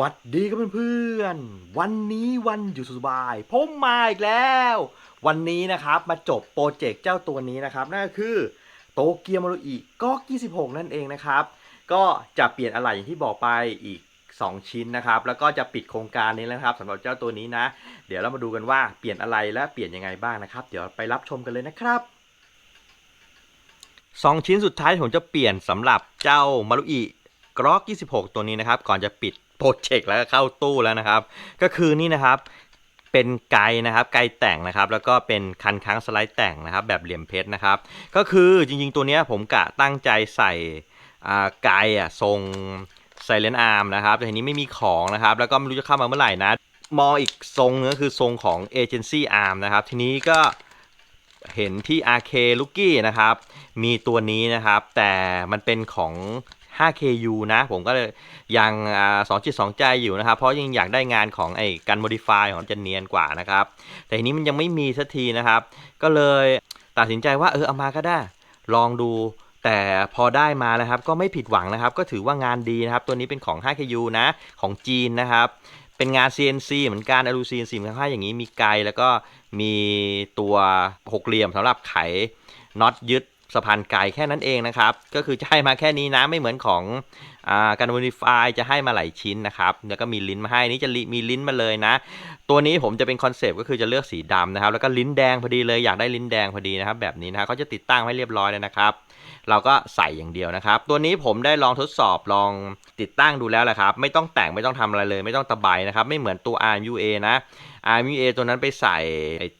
วัดดีครับเพื่อนๆ วันนี้วันหยุดสบายผมมาอีกแล้ว วันนี้นะครับมาจบโปรเจกต์เจ้าตัวนี้นะครับ นั่นก็คือโตเกียวมารุอิก็26 นั่นเองนะครับ ก็จะเปลี่ยนอะไรอย่างที่บอกไปอีก 2 ชิ้นนะครับ แล้วก็จะปิดโครงการนี้แล้วครับสำหรับเจ้าตัวนี้นะ เดี๋ยวเรามาดูกันว่าเปลี่ยนอะไรและเปลี่ยนยังไงบ้างนะครับ เดี๋ยวไปรับชมกันเลยนะครับสองชิ้นสุดท้ายที่ผมจะเปลี่ยนสำหรับเจ้ามารุอิกรอก 26 ตัวนี้นะครับ ก่อนจะปิด โปรเจกต์แล้วก็เข้าตู้แล้วนะครับ ก็คือนี่นะครับเป็นไกด์นะครับไกด์แต่งนะครับ แล้วก็เป็นคันค้างสไลด์แต่งนะครับ แบบเหลี่ยมเพชรนะครับ ก็คือจริงๆตัวนี้ผมกะตั้งใจใส่ไกอะทรงไซเลนอาร์มนะครับ แต่ทีนี้ไม่มีของนะครับ แล้วก็ไม่รู้จะเข้ามาเมื่อไหร่นะ มองอีกทรงนึงก็คือทรงของ Agency Arm นะครับ ทีนี้ก็เห็นที่ RK l o o k i e นะครับ มีตัวนี้นะครับ แต่มันเป็นของ 5KU นะ ผมก็เลยยังสองจิตสองใจอยู่นะครับ เพราะยังอยากได้งานของไอ้การ modify ของจะเนียนกว่านะครับ แต่ทีนี้มันยังไม่มีสักทีนะครับ ก็เลยตัดสินใจว่าเออเอามาก็ได้ ลองดูแต่พอได้มานะครับก็ไม่ผิดหวังนะครับ ก็ถือว่างานดีนะครับ ตัวนี้เป็นของ 5KU นะ ของจีนนะครับ เป็นงาน CNC เหมือนกันอลู CNC เหมือนกันอย่างนี้มีไกลแล้วก็มีตัวหกเหลี่ยมสำหรับไขน็อตยึด สะพานไกลแค่นั้นเองนะครับ ก็คือจะให้มาแค่นี้นะไม่เหมือนของอาการ modify จะให้มาหลายชิ้นนะครับ แล้วก็มีลิ้นมาให้นี่จะมีลิ้นมาเลยนะ ตัวนี้ผมจะเป็นคอนเซปต์ก็คือจะเลือกสีดำนะครับ แล้วก็ลิ้นแดงพอดีเลยอยากได้ลิ้นแดงพอดีนะครับ แบบนี้นะเขาจะติดตั้งไว้เรียบร้อยเลยนะครับ เราก็ใส่อย่างเดียวนะครับ ตัวนี้ผมได้ลองทดสอบลองติดตั้งดูแล้วแหละครับ ไม่ต้องแต่งไม่ต้องทำอะไรเลย ไม่ต้องตะไบนะครับ ไม่เหมือนตัว RMUA นะ RMUA ตัวนั้นไปใส่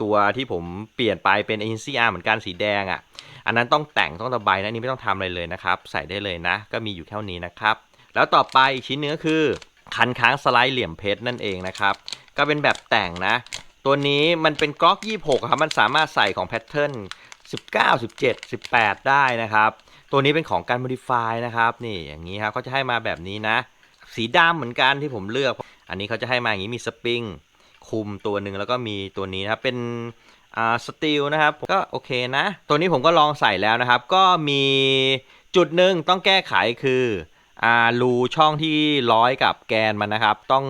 ตัวที่ผมเปลี่ยนไปเป็น ANC R เหมือนกันสีแดงอะ่ะ อันนั้นต้องแต่งต้องตะไบนะนี่ไม่ต้องทำอะไรเลยนะครับ ใส่ได้เลยนะ ก็มีอยู่เท่นี้นะครับ แล้วต่อไปอีกชิ้นหนึงก็คือ คันค้างสไลด์เหลี่ยมเพชรนั่นเองนะครับ ก็เป็นแบบแต่งนะ ตัวนี้มันเป็นกล็อก26ครับมันสามารถใส่ของแพทเทิร์น19 17 18 ได้นะครับ ตัวนี้เป็นของการ modify นะครับ นี่อย่างนี้ครับเขาจะให้มาแบบนี้นะ สีดำเหมือนกันที่ผมเลือก อันนี้เขาจะให้มาอย่างนี้มีสปริงคุมตัวหนึ่งแล้วก็มีตัวนี้นะครับเป็น อ่าสตีลนะครับก็โอเคนะ ตัวนี้ผมก็ลองใส่แล้วนะครับ ก็มีจุดหนึ่งต้องแก้ไขคืออ่ารูช่องที่ร้อยกับแกนมันนะครับ ต้อง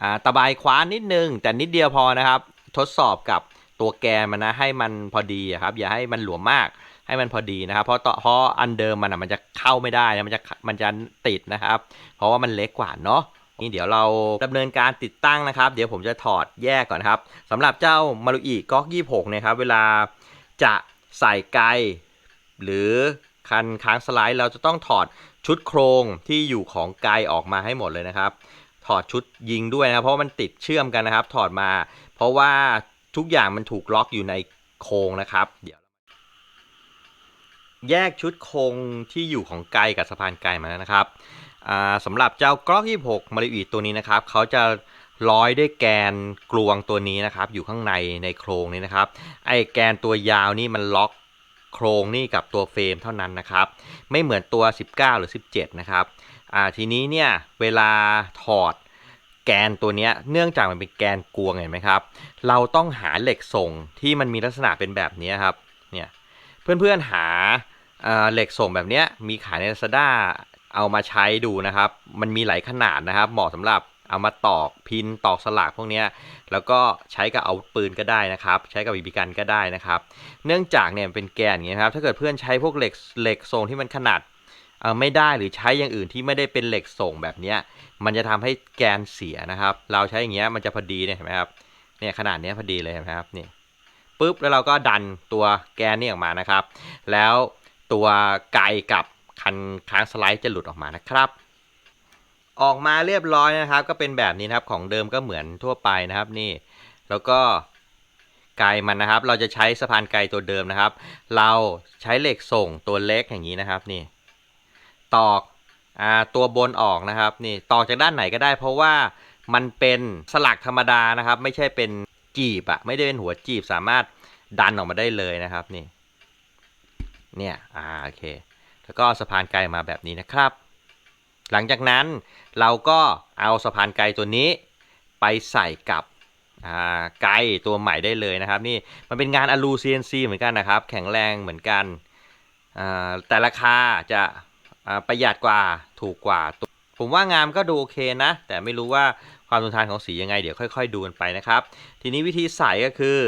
อ่าตะบายคว้านนิดนึง แต่นิดเดียวพอนะครับ ทดสอบกับตัวแกนมันนะให้มันพอดีครับ อย่าให้มันหลวมมากให้มันพอดีนะครับ เพราะต่อเพราะอันเดิมมันอะมันจะเข้าไม่ได้นะมันจะมันจะติดนะครับ เพราะว่ามันเล็กกว่าเนาะ นี่เดี๋ยวเราดำเนินการติดตั้งนะครับ เดี๋ยวผมจะถอดแยกก่อนนครับสำหรับเจ้ามารุอิก๊อก26เนี่ยครับ เวลาจะใส่ไกลหรือคันค้างสไลด์เราจะต้องถอดชุดโครงที่อยู่ของไกลออกมาให้หมดเลยนะครับ ถอดชุดยิงด้วยนะครับเพราะมันติดเชื่อมกันนะครับ ถอดมา เพราะว่าทุกอย่างมันถูกล็อกอยู่ในโครงนะครับ เดี๋ยว แยกชุดโครงที่อยู่ของไกลกับสะพานไกลมาแล้วนะครับ สำหรับเจ้ากล็อก26มาริอีตัวนี้นะครับเขาจะร้อยด้วยแกนกลวงตัวนี้นะครับ อยู่ข้างในในโครงนี้นะครับ ไอแกนตัวยาวนี่มันล็อกโครงนี่กับตัวเฟรมเท่านั้นนะครับ ไม่เหมือนตัว 19 หรือ 17 นะครับอ่าทีนี้เนี่ยเวลาถอดแกนตัวเนี้ยเนื่องจากมันเป็นแกนกลวงเห็นไหมครับ เราต้องหาเหล็กส่งที่มันมีลักษณะเป็นแบบนี้ครับเนี่ยเพื่อนๆหาเหล็กส่งแบบเนี้ยมีขายใน Lazada เอามาใช้ดูนะครับ มันมีหลายขนาดนะครับ เหมาะสำหรับเอามาตอกพินตอกสลักพวกนี้แล้วก็ใช้กับอาวุธปืนก็ได้นะครับ ใช้กับบีบีกันก็ได้นะครับ เนื่องจากเนี่ยเป็นแกนอย่างเงี้ยครับ ถ้าเกิดเพื่อนใช้พวกเหล็กเหล็กส่งที่มันขนาดไม่ได้หรือใช้อย่างอื่นที่ไม่ได้เป็นเหล็กส่งแบบนี้มันจะทำให้แกนเสียนะครับ เราใช้อย่างเงี้ยมันจะพอดีเนี่ยเห็นไหมครับเนี่ยขนาดเนี้ยพอดีเลยเห็นไหมครับนี่ปุ๊บแล้วเราก็ดันตัวแกนนี่ออกมานะครับ แล้วตัวไกกับ คันค้างสไลด์จะหลุดออกมานะครับ ออกมาเรียบร้อยนะครับ ก็เป็นแบบนี้นะครับของเดิมก็เหมือนทั่วไปนะครับนี่ แล้วก็ไกมันนะครับ เราจะใช้สะพานไกตัวเดิมนะครับ เราใช้เหล็กส่งตัวเล็กอย่างนี้นะครับนี่ ตอกอตัวบนออกนะครับ นี่ตอกจากด้านไหนก็ได้ เพราะว่ามันเป็นสลักธรรมดานะครับ ไม่ใช่เป็นจีบอะไม่ได้เป็นหัวจีบสามารถดันออกมาได้เลยนะครับนี่ เนี่ยอ่าโอเค แล้วก็สะพานไกลมาแบบนี้นะครับ หลังจากนั้นเราก็เอาสะพานไกลตัวนี้ไปใส่กับไกลตัวใหม่ได้เลยนะครับนี่มันเป็นงานอลู CNC เหมือนกันนะครับ แข็งแรงเหมือนกัน แต่ราคาจะาประหยัดกว่าถูกกว่าตัวผมว่างามก็ดูโอเคนะ แต่ไม่รู้ว่าความทนทานของสียังไง เดี๋ยวค่อย ๆ ดูกันไปนะครับ ทีนี้วิธีใส่ก็คือ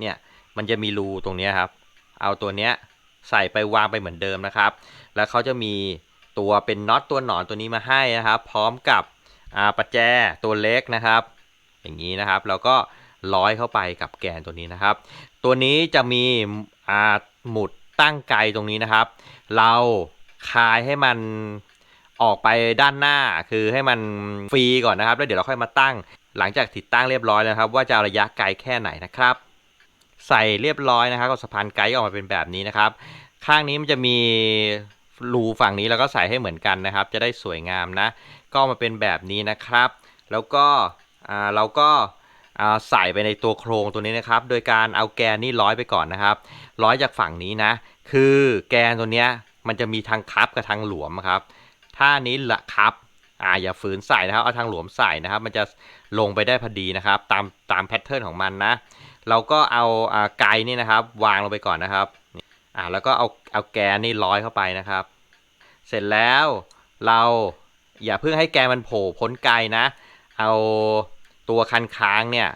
เนี่ยมันจะมีรูตรงนี้ครับ เอาตัวเนี้ย ใส่ไปวางไปเหมือนเดิมนะครับ แล้วเขาจะมีตัวเป็นน็อตตัวหนอนตัวนี้มาให้นะครับ พร้อมกับประแจตัวเล็กนะครับ อย่างนี้นะครับแล้วก็ร้อยเข้าไปกับแกนตัวนี้นะครับ ตัวนี้จะมีหมุดตั้งไกลตรงนี้นะครับ เราคายให้มันออกไปด้านหน้าคือให้มันฟรีก่อนนะครับ แล้วเดี๋ยวเราค่อยมาตั้ง หลังจากติดตั้งเรียบร้อยแล้วครับ ว่าจะระยะไกลแค่ไหนนะครับ ใส่เรียบร้อยนะครับกับสะพานไกด์ออกมาเป็นแบบนี้นะครับ ข้างนี้มันจะมีรูฝั่งนี้แล้วก็ใส่ให้เหมือนกันนะครับ จะได้สวยงามนะ ก็มาเป็นแบบนี้นะครับ แล้วก็อ่าเราก็อ่าใส่ไปในตัวโครงตัวนี้นะครับ โดยการเอาแกนนี่ร้อยไปก่อนนะครับ ร้อยจากฝั่งนี้นะ คือแกนตัวเนี้ยมันจะมีทางคับกับทางหลวมครับ ถ้านี้ละคับอ่าอย่าฝืนใส่นะครับ เอาทางหลวมใส่นะครับ มันจะลงไปได้พอดีนะครับ ตามตามแพทเทิร์นของมันนะ เราก็เอาไกด์นี่นะครับ วางลงไปก่อนนะครับอ่าแล้วก็เอาเอาแกนนี่ร้อยเข้าไปนะครับ เสร็จแล้วเราอย่าเพิ่งให้แกนมันโผล่พ้นไกลนะ เอาตัวคันค้างเนี่ย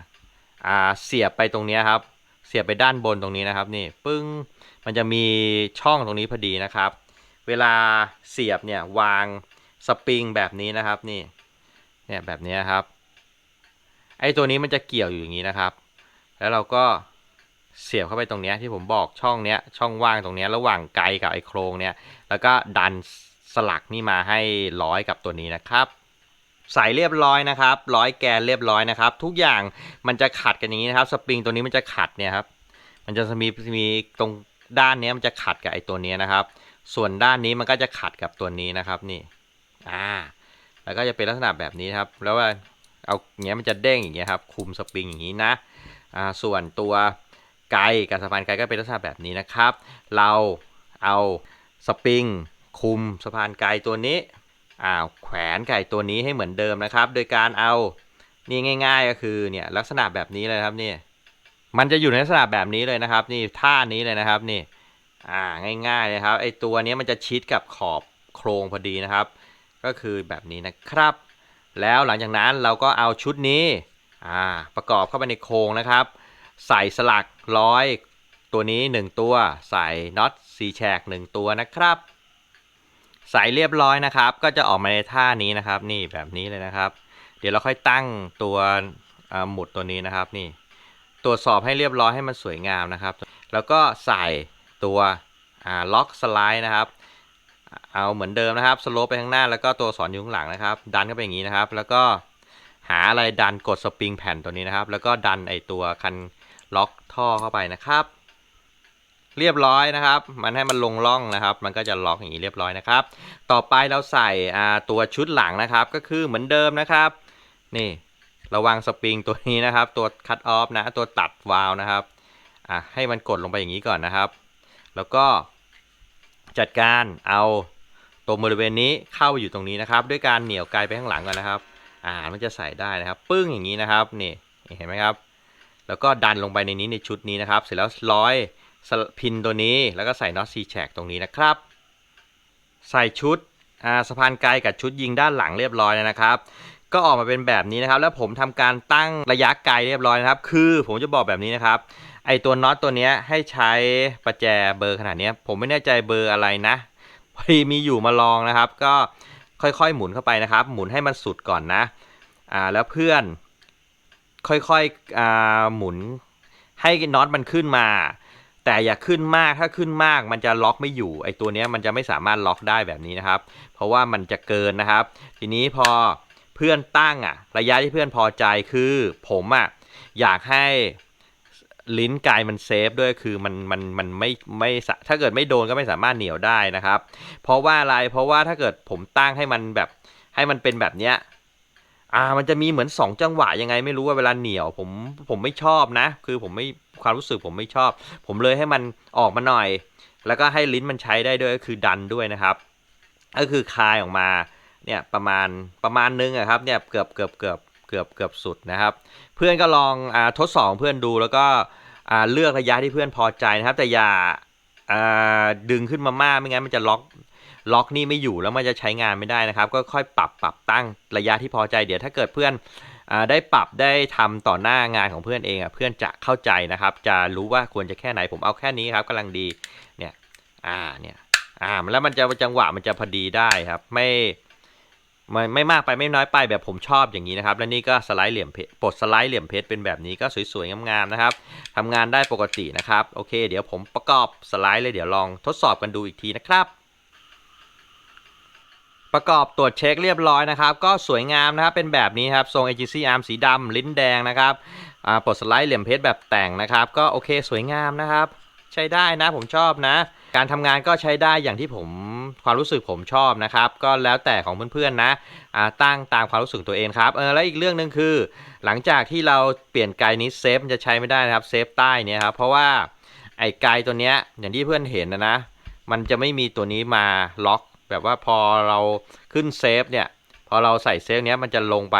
อ่าเสียบไปตรงนี้ครับ เสียบไปด้านบนตรงนี้นะครับ นี่ปึ้งมันจะมีช่องตรงนี้พอดีนะครับ เวลาเสียบเนี่ยวางสปริงแบบนี้นะครับนี่เนี่ยแบบนี้ครับไอ้ตัวนี้มันจะเกี่ยวอยู่อย่างนี้นะครับ แล้วเราก็เสียบเข้าไปตรงเนี้ยที่ผมบอกช่องเนี้ยช่องว่างตรงเนี้ยระหว่างไกลกับไอ้โครงเนี่ยแล้วก็ดันสลักนี่มาให้ร้อยกับตัวนี้นะครับ ใส่เรียบร้อยนะครับ ร้อยแกนเรียบร้อยนะครับ ทุกอย่างมันจะขัดกันอย่างนี้นะครับ สปริงตัวนี้มันจะขัดเนี่ยครับมันจะมีมีตรงด้านนี้มันจะขัดกับไอ้ตัวนี้นะครับ ส่วนด้านนี้มันก็จะขัดกับตัวนี้นะครับนี่อ่าแล้วก็จะเป็นลักษณะแบบนี้ครับ แล้วว่าเอาอย่างเงี้ยมันจะเด้งอย่างเงี้ยครับคุมสปริงอย่างนี้นะ ส่วนตัวไกกับสะพานไกก็เป็นลักษณะแบบนี้นะครับ เราเอาสปริงคุมสะพานไกตัวนี้อ่าแขวนไก่ตัวนี้ให้เหมือนเดิมนะครับ โดยการเอานี่ง่าย ๆ ก็คือเนี่ยลักษณะแบบนี้เลยครับนี่มันจะอยู่ในลักษณะแบบนี้เลยนะครับ นี่ท่านี้เลยนะครับนี่อ่าง่ายๆเลยครับไอตัวนี้มันจะชิดกับขอบโครงพอดีนะครับ ก็คือแบบนี้นะครับ แล้วหลังจากนั้นเราก็เอาชุดนี้ อ่าประกอบเข้าไปในโครงนะครับ ใส่สลักร้อยตัวนี้ 1 ตัว ใส่น็อตสีแฉก1ตัวนะครับ ใส่เรียบร้อยนะครับ ก็จะออกมาในท่านี้นะครับ นี่แบบนี้เลยนะครับ เดี๋ยวเราค่อยตั้งตัวหมุดตัวนี้นะครับนี่ตรวจสอบให้เรียบร้อยให้มันสวยงามนะครับ แล้วก็ใส่ตัวล็อกสไลด์นะครับ เอาเหมือนเดิมนะครับสโลปไปข้างหน้าแล้วก็ตัวสอนอยู่ข้างหลังนะครับ ดันเข้าไปอย่างนี้นะครับ แล้วก็ หาอะไรดันกดสปริงแผ่นตัวนี้นะครับ แล้วก็ดันไอตัวคันล็อกท่อเข้าไปนะครับ เรียบร้อยนะครับ มันให้มันลงร่องนะครับ มันก็จะล็อกอย่างนี้เรียบร้อยนะครับ ต่อไปเราใส่ตัวชุดหลังนะครับ ก็คือเหมือนเดิมนะครับ นี่ระวังสปริงตัวนี้นะครับ ตัวคัตออฟนะตัวตัดวาล์วนะครับอะให้มันกดลงไปอย่างนี้ก่อนนะครับ แล้วก็จัดการเอาตรงบริเวณนี้เข้าไปอยู่ตรงนี้นะครับ ด้วยการเหนี่ยวไกลไปข้างหลังก่อนนะครับ อ่ามันจะใส่ได้นะครับ ปึ้งอย่างนี้นะครับนี่เห็นไหมครับ แล้วก็ดันลงไปในนี้ในชุดนี้นะครับ เสร็จแล้วร้อยสลักพินตัวนี้แล้วก็ใส่น็อตซีแฉกตรงนี้นะครับ ใส่ชุดอ่าสะพานไกลกับชุดยิงด้านหลังเรียบร้อยแล้วนะครับ ก็ออกมาเป็นแบบนี้นะครับ แล้วผมทำการตั้งระยะไกลเรียบร้อยนะครับ คือผมจะบอกแบบนี้นะครับ ไอตัวน็อตตัวนี้ให้ใช้ประแจเบอร์ขนาดเนี้ยผมไม่แน่ใจเบอร์อะไรนะพอดีมีอยู่มาลองนะครับ ก็ ค่อยๆ หมุนเข้าไปนะครับ หมุนให้มันสุดก่อนนะอ่าแล้วเพื่อนค่อยๆอ่าหมุนให้น็อตมันขึ้นมา แต่อย่าขึ้นมากถ้าขึ้นมากมันจะล็อกไม่อยู่ไอตัวนี้มันจะไม่สามารถล็อกได้แบบนี้นะครับ เพราะว่ามันจะเกินนะครับ ทีนี้พอเพื่อนตั้งอะ ระยะที่เพื่อนพอใจคือผมอะอยากให้ ลิ้นกายมันเซฟด้วยคือมันมันมันไม่ไม่ถ้าเกิดไม่โดนก็ไม่สามารถเหนียวได้นะครับ เพราะว่าอะไรเพราะว่าถ้าเกิดผมตั้งให้มันแบบให้มันเป็นแบบเนี้ยอ่ามันจะมีเหมือน 2 จังหวะยังไงไม่รู้ว่าเวลาเหนียวผมผมไม่ชอบนะ คือผมไม่ความรู้สึกผมไม่ชอบ ผมเลยให้มันออกมาหน่อย แล้วก็ให้ลิ้นมันใช้ได้ด้วยก็คือดันด้วยนะครับ ก็คือคายออกมาเนี่ยประมาณประมาณนึงอะครับเนี่ยเกือบเกือบเกือบ เกือบเกือบสุดนะครับ เพื่อนก็ลองอทดสอบเพื่อนดูแล้วก็เลือกระยะที่เพื่อนพอใจนะครับ แต่อย่าดึงขึ้นมามากไม่งั้นมันจะล็อกล็อกนี่ไม่อยู่แล้วมันจะใช้งานไม่ได้นะครับ ก็ค่อยปรับปรับตั้งระยะที่พอใจเดี๋ยวถ้าเกิดเพื่อนอได้ปรับได้ทำต่อหน้างานของเพื่อนเองอะเพื่อนจะเข้าใจนะครับ จะรู้ว่าควรจะแค่ไหนผมเอาแค่นี้ครับกำลังดีเนี่ยอ่าเนี่ยอ่าแล้วมันจะจังหวะมันจะพอดีได้ครับ ไม่ ไม่ไม่มากไปไม่น้อยไปแบบผมชอบอย่างนี้นะครับ และนี่ก็สไลด์เหลี่ยมเพชรปลดสไลด์เหลี่ยมเพชรเป็นแบบนี้ก็สวยๆงามๆนะครับทำงานได้ปกตินะครับโอเค เดี๋ยวผมประกอบสไลด์เลยเดี๋ยวลองทดสอบกันดูอีกทีนะครับ ประกอบตรวจเช็คเรียบร้อยนะครับ ก็สวยงามนะครับเป็นแบบนี้ครับทรง AGC arm สีดำลิ้นแดงนะครับปลดสไลด์เหลี่ยมเพชรแบบแต่งนะครับ ก็โอเคสวยงามนะครับ ใช้ได้นะผมชอบนะ การทำงานก็ใช้ได้อย่างที่ผม ความรู้สึกผมชอบนะครับ ก็แล้วแต่ของเพื่อนๆนะอ่าตั้งตามความรู้สึกตัวเองครับเออแล้วอีกเรื่องหนึ่งคือ หลังจากที่เราเปลี่ยนไกด์นี้เซฟมันจะใช้ไม่ได้นะครับเซฟใต้เนี่ยครับเพราะว่าไอ้ไกด์ตัวเนี้ยอย่างที่เพื่อนเห็นนะนะมันจะไม่มีตัวนี้มาล็อกแบบว่าพอเราขึ้นเซฟเนี่ยพอเราใส่เซฟเนี้ยมันจะลงไป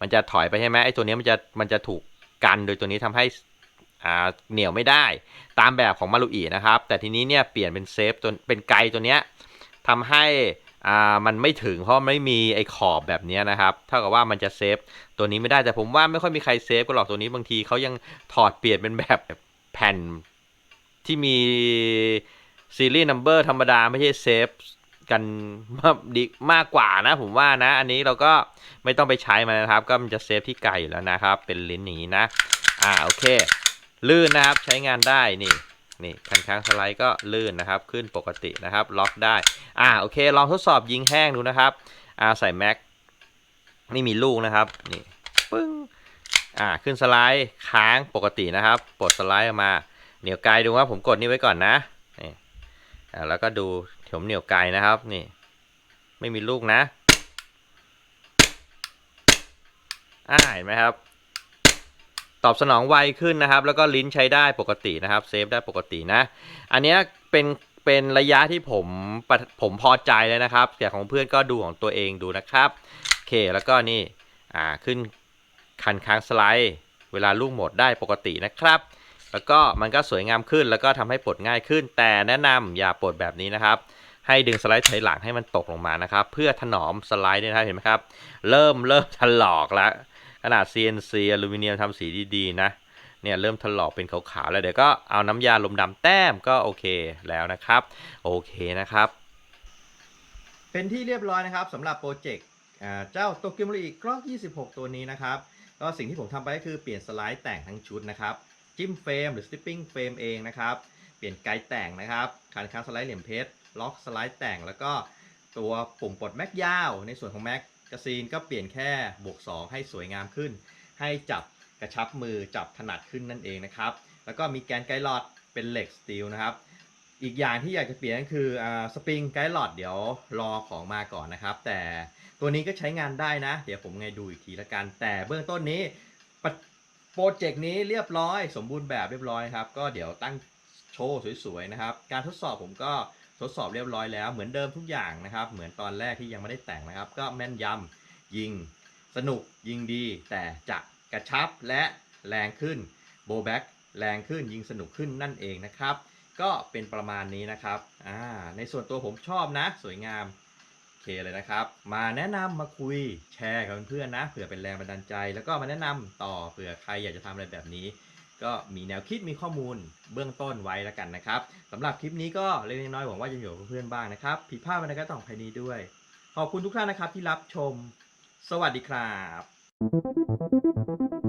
มันจะถอยไปใช่ไหมไอ้ตัวนี้มันจะมันจะถูกกันโดยตัวนี้ทำให้ เหนียวไม่ได้ตามแบบของมารุอีนะครับ แต่ทีนี้เนี่ยเปลี่ยนเป็นเซฟตัวเป็นไกลตัวเนี้ยทำให้อ่ามันไม่ถึงเพราะไม่มีไอ้ขอบแบบนี้นะครับเท่ากับว่ามันจะเซฟตัวนี้ไม่ได้แต่ผมว่าไม่ค่อยมีใครเซฟก็หรอกตัวนี้บางทีเขายังถอดเปลี่ยนเป็นแบบแผ่นที่มีซีรีส์นัมเบอร์ธรรมดาไม่ใช่เซฟกันมากดีมากกว่านะ ผมว่านะ อันนี้เราก็ไม่ต้องไปใช้มันนะครับ ก็มันจะเซฟที่ไกลอยู่แล้วนะครับ เป็นลิ้นอย่างนี้นะ อ่าโอเค ลื่นนะครับใช้งานได้นี่นี่คันค้างสไลด์ก็ลื่นนะครับ ขึ้นปกตินะครับ ล็อกได้อ่าโอเค ลองทดสอบยิงแห้งดูนะครับอ่าใส่แม็กไม่มีลูกนะครับนี่ปึ้งอ่าขึ้นสไลด์ค้างปกตินะครับปลดสไลด์ออกมาเหนียวไกลดูว่าผมกดนี่ไว้ก่อนนะนี่อ่าแล้วก็ดูผมเหนียวไกลนะครับนี่ไม่มีลูกนะอ่าเห็นไหมครับ ตอบสนองไวขึ้นนะครับ แล้วก็ลิ้นใช้ได้ปกตินะครับเซฟได้ปกตินะ อันนี้เป็นเป็นระยะที่ผมผมพอใจเลยนะครับแต่ของเพื่อนก็ดูของตัวเองดูนะครับโอเคแล้วก็นี่อ่าขึ้นคันค้างสไลด์ เวลาลูกหมดได้ปกตินะครับ แล้วก็มันก็สวยงามขึ้นแล้วก็ทำให้ปลดง่ายขึ้น แต่แนะนำอย่าปลดแบบนี้นะครับ ให้ดึงสไลด์ถอยหลังให้มันตกลงมานะครับ เพื่อถนอมสไลด์เนี่ยนะเห็นไหมครับ เริ่มเริ่มถลอกแล้ว ขนาด CNC อลูมิเนียมทำสีดีๆนะ เนี่ยเริ่มถลอกเป็นขาวๆแล้วเดี๋ยวก็เอาน้ำยาลมดำแต้มก็โอเคแล้วนะครับ โอเคนะครับ เป็นที่เรียบร้อยนะครับสำหรับโปรเจกต์เจ้าโตเกียวมรีกล้อง 26 ตัวนี้นะครับ ก็สิ่งที่ผมทำไปก็คือเปลี่ยนสไลด์แต่งทั้งชุดนะครับจิ้มเฟรมหรือสติปปิ้งเฟรมเองนะครับเปลี่ยนไกด์แต่งนะครับคันค้างสไลด์เหลี่ยมเพชรล็อกสไลด์แต่งแล้วก็ตัวปุ่มปลดแม็กยาว ในส่วนของแม็ก กาซีนก็เปลี่ยนแค่บวก 2 ให้สวยงามขึ้น ให้จับกระชับมือจับถนัดขึ้นนั่นเองนะครับ แล้วก็มีแกนไกด์ลอดเป็นเหล็กสตีลนะครับ อีกอย่างที่อยากจะเปลี่ยนก็คืออสปริงไกด์ลอดเดี๋ยวรอของมาก่อนนะครับ แต่ตัวนี้ก็ใช้งานได้นะ เดี๋ยวผมไงดูอีกทีละกัน แต่เบื้องต้นนี้โปรเจกต์นี้เรียบร้อย สมบูรณ์แบบเรียบร้อยครับ ก็เดี๋ยวตั้งโชว์สวยๆนะครับ การทดสอบผมก็ ทดสอบเรียบร้อยแล้วเหมือนเดิมทุกอย่างนะครับ เหมือนตอนแรกที่ยังไม่ได้แต่งนะครับ ก็แม่นยำยิงสนุกยิงดี แต่จะกระชับและแรงขึ้นโบแบ็กแรงขึ้นยิงสนุกขึ้นนั่นเองนะครับ ก็เป็นประมาณนี้นะครับอ่าในส่วนตัวผมชอบนะ สวยงามโอเคเลยนะครับ มาแนะนำมาคุยแชร์กับเพื่อนๆนะเผื่อเป็นแรงบันดาลใจ แล้วก็มาแนะนำต่อเผื่อใครอยากจะทำอะไรแบบนี้ ก็มีแนวคิดมีข้อมูลเบื้องต้นไว้แล้วกันนะครับสำหรับคลิปนี้ก็เล็กน้อยหวังว่าจะอยู่กับเพื่อนบ้างนะครับผิดพลาดไปนะก็ต้องภายนี้ด้วย ขอบคุณทุกท่านนะครับที่รับชม สวัสดีครับ